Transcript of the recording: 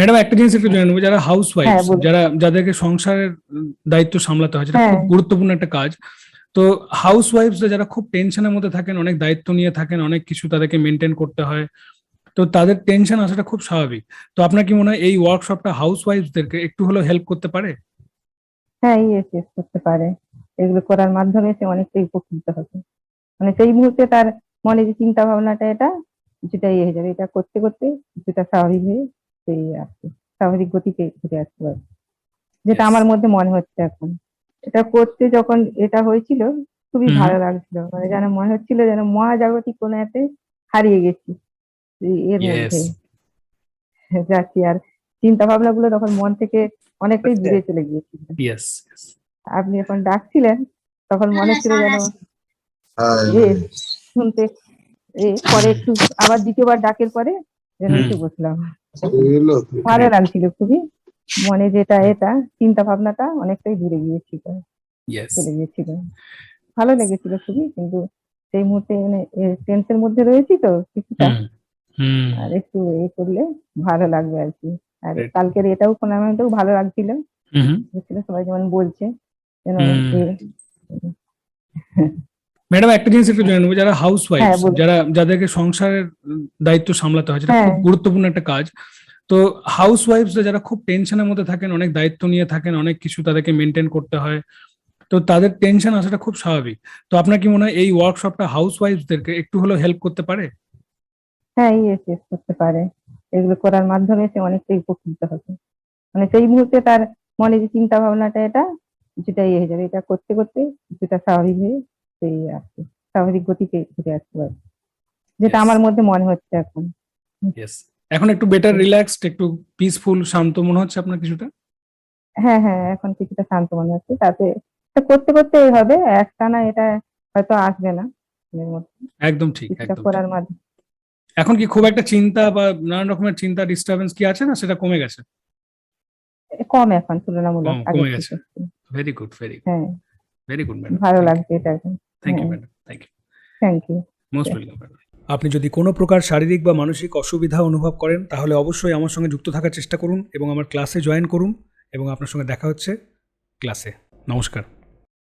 Madam একটা জিনিস একটু জেনে নেব যারা হাউস ওয়াইফ হ্যাঁ, যারা যাদেরকে সংসারের দায়িত্ব সামলাতে হয় যেটা হ্যাঁ। খুব গুরুত্বপূর্ণ একটা কাজ তো হাউস ওয়াইফস যারা খুব টেনশনের মধ্যে থাকেন অনেক দায়িত্ব নিয়ে থাকেন অনেক কিছু তাদেরকে মেনটেন করতে হয় তো তাদের টেনশন আসাটা খুব স্বাভাবিক। তো আপনার কি মনে হয় এই ওয়ার্কশপটা হাউস ওয়াইফসদেরকে একটু হলেও হেল্প করতে পারে? হ্যাঁ ইয়েস ইয়েস করতে পারে। এগুলো করার মাধ্যমে সে অনেকটাই উপকৃত হবে। মানে সেই মুহূর্তে তার মনে যে চিন্তা ভাবনাটা এটা কিছুটা ইয়ে হয়ে যাবে। এটা করতে করতে কিছুটা স্বাভাবিক হয়ে সেই আসছে স্বাভাবিক গতিতে ঘুরে আসতে পারে যেটা আমার মধ্যে মনে হচ্ছে এখন। এটা করতে যখন এটা হয়েছিল খুবই ভালো লাগছিল। মানে যেন মনে হচ্ছিল যেন মহাজাগতিক কোনো এতে হারিয়ে গেছি। এর মধ্যে। যাচ্ছি আর চিন্তা ভাবনা গুলো তখন মন থেকে অনেকটাই দূরে চলে গিয়েছিল। আপনি যখন ডাকছিলেন তখন মনে হচ্ছিল যেন এ শুনতে এ পরে একটু আবার দ্বিতীয়বার ডাকের পরে যেন একটু বসলাম। ভালো লাগছিল খুবই। মনে যেটা এটা চিন্তা ভাবনাটা অনেকটাই দূরে গিয়েছিল। চলে গিয়েছিল। ভালো লেগেছিল খুবই কিন্তু সেই মুহূর্তে মানে টেন্সের মধ্যে রয়েছি তো কিছুটা। আর একটু এ করলে ভালো লাগবে আর কি। আর কালকের এটাও টুর্নামেন্টেও ভালো লাগছিল। সবাই যেমন বলছে ম্যাডাম একটা জিনিস একটু জেনে নেব যারা হাউস ওয়াইফ হ্যাঁ, যারা যাদেরকে সংসারের দায়িত্ব সামলাতে হয় যেটা খুব হ্যাঁ। গুরুত্বপূর্ণ একটা কাজ। তো হাউস ওয়াইফস যারা খুব টেনশনের মধ্যে থাকেন অনেক দায়িত্ব নিয়ে থাকেন অনেক কিছু তাদেরকে মেনটেন করতে হয় তো তাদের টেনশন আসাটা খুব স্বাভাবিক। তো আপনার কি মনে হয় এই ওয়ার্কশপটা হাউস ওয়াইফসদেরকে একটু হলেও হেল্প করতে পারে? হ্যাঁ ইয়েস ইয়েস করতে পারে। এগুলো করার মাধ্যমে সে অনেকটাই উপকৃত হবে। মানে সেই মুহূর্তে তার মনে যে চিন্তা ভাবনাটা এটা কিছুটা ইয়ে হয়ে যাবে। এটা করতে করতে কিছুটা স্বাভাবিক হয়ে সেই আসছে স্বাভাবিক গতিতে ঘুরে আসতে পারে যেটা আমার মধ্যে মনে হচ্ছে এখন। এখন একটু বেটার রিল্যাক্সড একটু পিসফুল শান্ত মনে হচ্ছে আপনার কিছুটা? হ্যাঁ হ্যাঁ এখন কিছুটা শান্ত মনে হচ্ছে। তাতে এটা করতে করতে হবে। একটানা এটা হয়তো আসবে না একদম ঠিক একদম করার মাধ্যমে। এখন কি খুব একটা চিন্তা বা নানান রকমের চিন্তা ডিস্টারবেন্স কি আছে না সেটা কমে গেছে? কম এখন তুলনামূলক কমে গেছে। ভেরি গুড ভেরি হ্যাঁ। ভেরি গুড ম্যাডাম ভালো লাগছে এটা thank you. Madam thank you thank you most welcome আপনি যদি কোনো প্রকার শারীরিক বা মানসিক অসুবিধা অনুভব করেন তাহলে অবশ্যই আমার সঙ্গে যুক্ত থাকার চেষ্টা করুন এবং আমার ক্লাসে জয়েন করুন এবং আপনার সঙ্গে দেখা হচ্ছে ক্লাসে। নমস্কার।